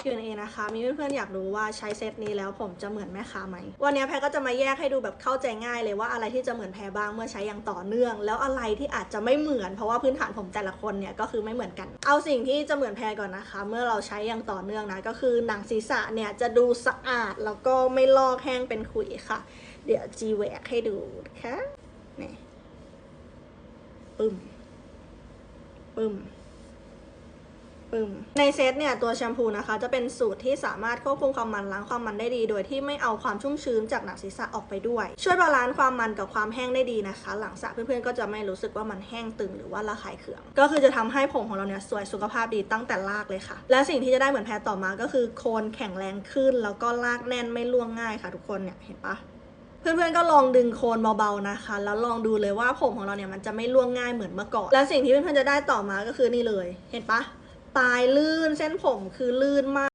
Q&A นะคะ มีเพื่อนๆอยากรู้ว่าใช้เซตนี้แล้วผมจะเหมือนแม่ค้าไหม วันนี้แพรก็จะมาแยกให้ดูแบบเข้าใจง่ายเลยว่าอะไรที่จะเหมือนแพรบ้างเมื่อใช้อย่างต่อเนื่อง แล้วอะไรที่อาจจะไม่เหมือน เพราะว่าพื้นฐานผมแต่ละคนเนี่ยก็คือไม่เหมือนกัน เอาสิ่งที่จะเหมือนแพรก่อนนะคะ เมื่อเราใช้อย่างต่อเนื่องนะก็คือหนังศีรษะเนี่ยจะดูสะอาดแล้วก็ไม่ลอกแห้งเป็นขุยค่ะ เดี๋ยวจีแหวกให้ดูนะคะนี่ปึ้มปึ้ม ปึ้ม ในเซตเนี่ยตัวแชมพูนะคะจะเป็นสูตรที่สามารถควบคุมความมันล้างความมันได้ดี โดยที่ไม่เอาความชุ่มชื้นจากหนังศีรษะออกไปด้วย ช่วยบาลานซ์ความมันกับความแห้งได้ดีนะคะ หลังสระเพื่อนๆก็จะไม่รู้สึกว่ามันแห้งตึงหรือว่าระคายเคือง ก็คือจะทำให้ผมของเราเนี่ยสวยสุขภาพดีตั้งแต่รากเลยค่ะ และสิ่งที่จะได้เหมือนแพรต่อมาก็คือโคนแข็งแรงขึ้น แล้วก็รากแน่นไม่ร่วงง่ายค่ะ ทุกคนเนี่ยเห็นปะเพื่อนๆ ก็ลองดึงโคนเบาๆ นะคะ แล้วลองดูเลยว่าผมของเราเนี่ยมันจะไม่ร่วงง่ายเหมือนเมื่อก่อน และสิ่งที่เพื่อนๆ จะได้ต่อมาก็คือนี่เลย เห็นปะ ปลายลื่นเส้นผมคือลื่นมาก